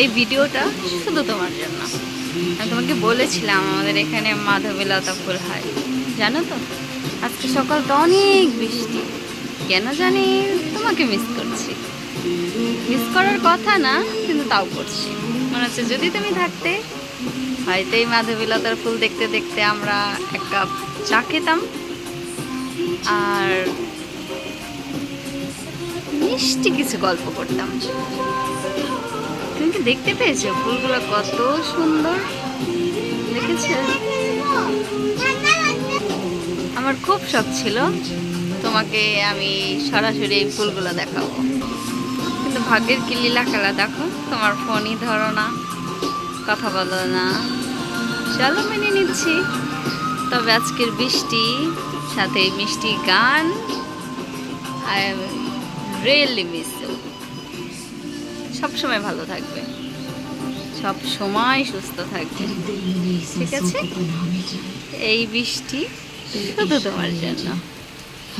এই ভিডিওটা শুধু তোমার জন্য। আমি তোমাকে বলেছিলাম আমাদের এখানে মাধবীলতা ফুল হয় জানো তো? আজকে সকালটা অনেক বৃষ্টি। কেন জানি? তোমাকে মিস করছি। মিস করার কথা না, কিন্তু তাও করছি। মনে হচ্ছে যদি তুমি থাকতে হয়তো এই মাধবীলতার ফুল দেখতে দেখতে আমরা এক কাপ চা খেতাম। আর মিষ্টি কিছু গল্প করতাম। তুমি কি দেখতে পেয়েছ? ফুলগুলো কত সুন্দর দেখেছ? আমার খুব শখ ছিল। তোমাকে আমি সরাসরি এই ফুলগুলো দেখাবো। কিন্তু ভাগ্যের কি লীলা খেলা, দেখো, তোমার ফোনই ধরো না, কথা বলো না। চলো মেনে নিচ্ছি। তবে আজকের বৃষ্টি, সাথে মিষ্টি গান আই রিয়েলি মিস ইউ সবসময় ভালো থাকবে। সব সময় সুস্থ থাকবে। ঠিক আছে? এই বৃষ্টি শুধু তোমার জন্য।